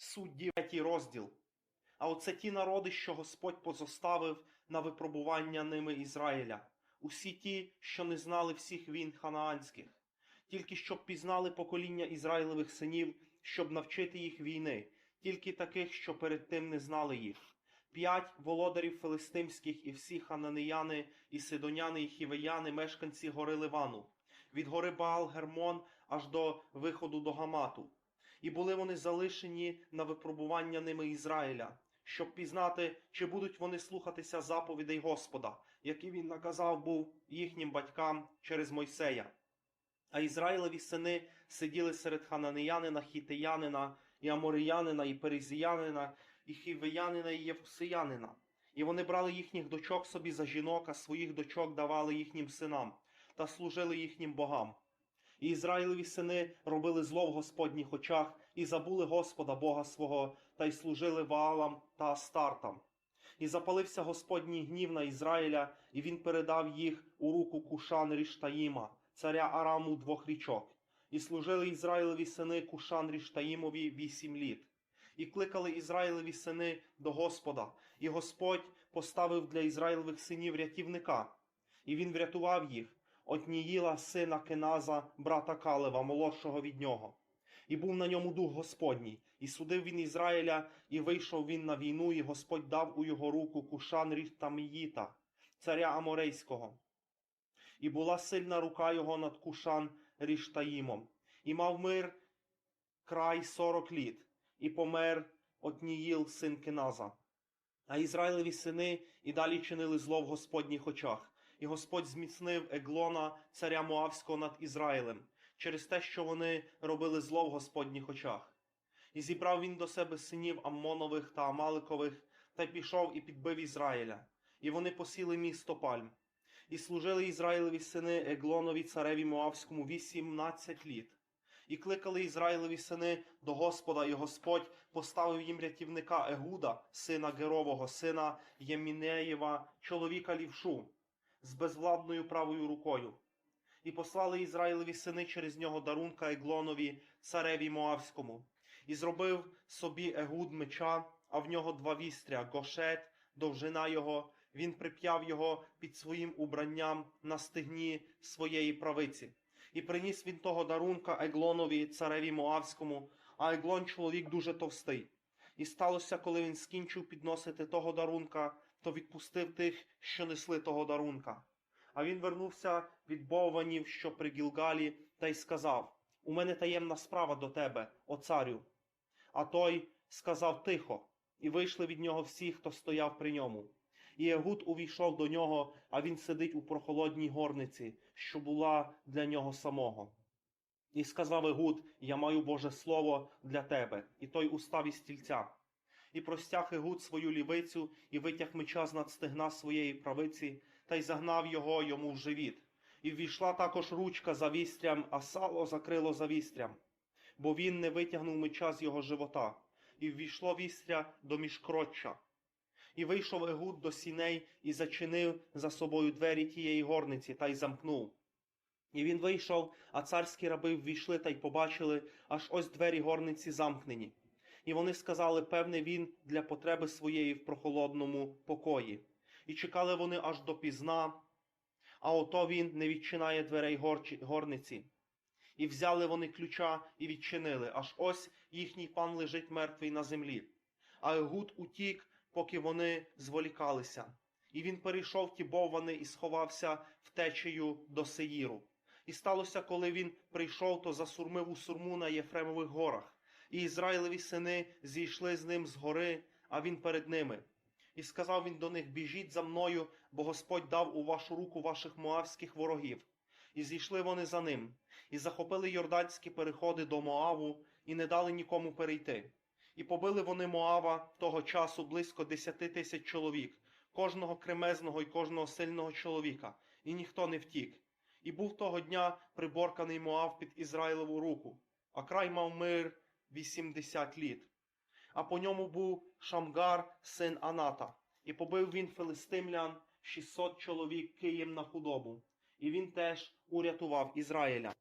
Судді третій розділ. А оце ті народи, що Господь позоставив на випробування ними Ізраїля, усі ті, що не знали всіх війн ханаанських, тільки щоб пізнали покоління Ізраїлевих синів, щоб навчити їх війни, тільки таких, що перед тим не знали їх. П'ять володарів филистимських і всі хананеяни, і сидоняни, і хівеяни, мешканці гори Ливану, від гори Баал Гермон аж до виходу до Гамату. І були вони залишені на випробування ними Ізраїля, щоб пізнати, чи будуть вони слухатися заповідей Господа, які він наказав був їхнім батькам через Мойсея. А Ізраїлеві сини сиділи серед хананеянина, хітеянина, і аморіянина, і перезіянина, і хівеянина, і євсеянина. І вони брали їхніх дочок собі за жінок, а своїх дочок давали їхнім синам та служили їхнім богам. І Ізраїлеві сини робили зло в Господніх очах і забули Господа Бога свого, та й служили Ваалам та Астартам. І запалився Господній гнів на Ізраїля, і він передав їх у руку Кушан Ріштаїма, царя Араму двох річок. І служили Ізраїлеві сини Кушан Ріштаїмові вісім літ. І кликали Ізраїлеві сини до Господа, і Господь поставив для Ізраїлевих синів рятівника, і він врятував їх. Отніїла сина Кеназа, брата Калева, молодшого від нього. І був на ньому дух Господній, і судив він Ізраїля, і вийшов він на війну, і Господь дав у його руку Кушан Ріштаміїта, царя Аморейського. І була сильна рука його над Кушан Ріштаїмом, і мав мир край сорок літ, і помер Отніїл, син Кеназа. А Ізраїлеві сини і далі чинили зло в Господніх очах. І Господь зміцнив Еглона, царя Моавського над Ізраїлем, через те, що вони робили зло в Господніх очах. І зібрав він до себе синів Аммонових та Амаликових, та пішов і підбив Ізраїля. І вони посіли місто Пальм. І служили Ізраїлеві сини Еглонові цареві Моавському вісімнадцять літ. І кликали Ізраїлеві сини до Господа, і Господь поставив їм рятівника Егуда, сина Герового, сина Ємінеєва, чоловіка лівшу, з безвладною правою рукою. І послали Ізраїлеві сини через нього дарунка Еглонові, цареві Моавському, і зробив собі Егуд меча, а в нього два вістря, гошет, довжина його, він прип'яв його під своїм убранням на стегні своєї правиці. І приніс він того дарунка Еглонові, цареві Моавському, а Еглон чоловік дуже товстий. І сталося, коли він скінчив підносити того дарунка, то відпустив тих, що несли того дарунка. А він вернувся від бовванів, що при Гілгалі, та й сказав: У мене таємна справа до тебе, о царю. А той сказав тихо, і вийшли від нього всі, хто стояв при ньому. І Егуд увійшов до нього, а він сидить у прохолодній горниці, що була для нього самого. І сказав Егуд: Я маю Боже слово для тебе, і той устав із стільця. І простяг Егуд свою лівицю, і витяг меча з над стегна своєї правиці, та й загнав його йому в живіт. І ввійшла також ручка за вістрям, а сало закрило за вістрям, бо він не витягнув меча з його живота, і ввійшло вістря до міжкротча. І вийшов Егуд до сіней і зачинив за собою двері тієї горниці та й замкнув. І він вийшов, а царські раби ввійшли та й побачили, аж ось двері горниці замкнені. І вони сказали, певне, він для потреби своєї в прохолодному покої. І чекали вони аж до пізна, а ото він не відчинає дверей горниці. І взяли вони ключа і відчинили, аж ось їхній пан лежить мертвий на землі. А Егуд утік, поки вони зволікалися. І він перейшов ті і сховався втечею до Сеїру. І сталося, коли він прийшов, то засурмив у сурму на Єфремових горах. І Ізраїлеві сини зійшли з ним з гори, а він перед ними. І сказав він до них: Біжіть за мною, бо Господь дав у вашу руку ваших моавських ворогів. І зійшли вони за ним, і захопили йорданські переходи до Моаву, і не дали нікому перейти. І побили вони Моава того часу близько десяти тисяч чоловік, кожного кремезного і кожного сильного чоловіка, і ніхто не втік. І був того дня приборканий Моав під Ізраїлеву руку, а край мав мир вісімдесят літ. А по ньому був Шамгар, син Аната, і побив він филистимлян 600 чоловік Києм на худобу, і він теж урятував Ізраїля.